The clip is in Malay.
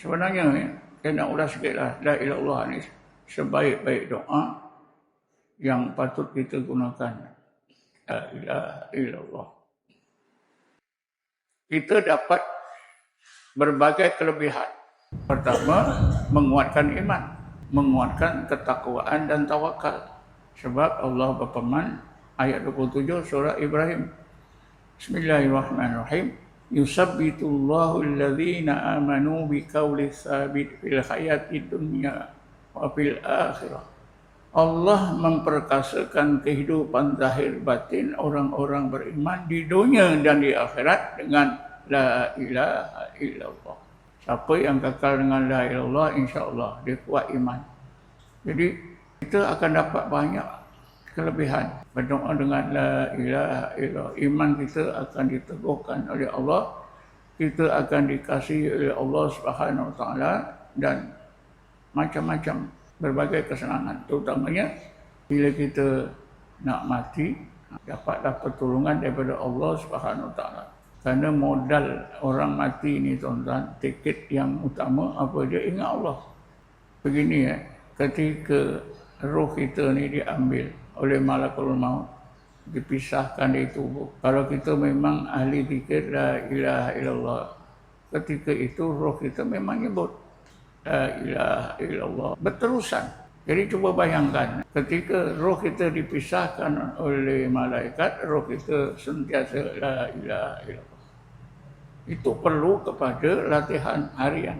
Sebenarnya ya, saya nak ulas sikit lah. La ilallah ni sebaik-baik doa yang patut kita gunakan. La ilaha illallah. Kita dapat berbagai kelebihan. Pertama, menguatkan iman. Menguatkan ketakwaan dan tawakal. Sebab Allah berfirman ayat 27 surah Ibrahim. Bismillahirrahmanirrahim. Alladhina amanu biqawli sabit fil hayati dunya wa fil akhirah. Allah memperkasakan kehidupan zahir batin orang-orang beriman di dunia dan di akhirat dengan la ilaha illallah. Siapa yang kekal dengan la ilaha illallah insya-Allah dia kuat iman. Jadi kita akan dapat banyak kelebihan. Berdoa dengan la ilaha illallah. Iman kita akan diteguhkan oleh Allah. Kita akan dikasihi oleh Allah Subhanahu wa taala dan macam-macam berbagai kesenangan. Terutamanya bila kita nak mati dapatlah pertolongan daripada Allah Subhanahu Wa Taala. Kerana modal orang mati ini tuan-tuan tiket yang utama apa? Dia ingat Allah. Begini ya ketika roh kita ni diambil oleh malakul maut dipisahkan dari tubuh kalau kita memang ahli zikir la ilaha illallah ketika itu roh kita memang nyebut La ilaha illallah. Berterusan. Jadi cuba bayangkan ketika roh kita dipisahkan oleh malaikat, roh kita sentiasa la ilaha illallah. Itu perlu kepada latihan harian.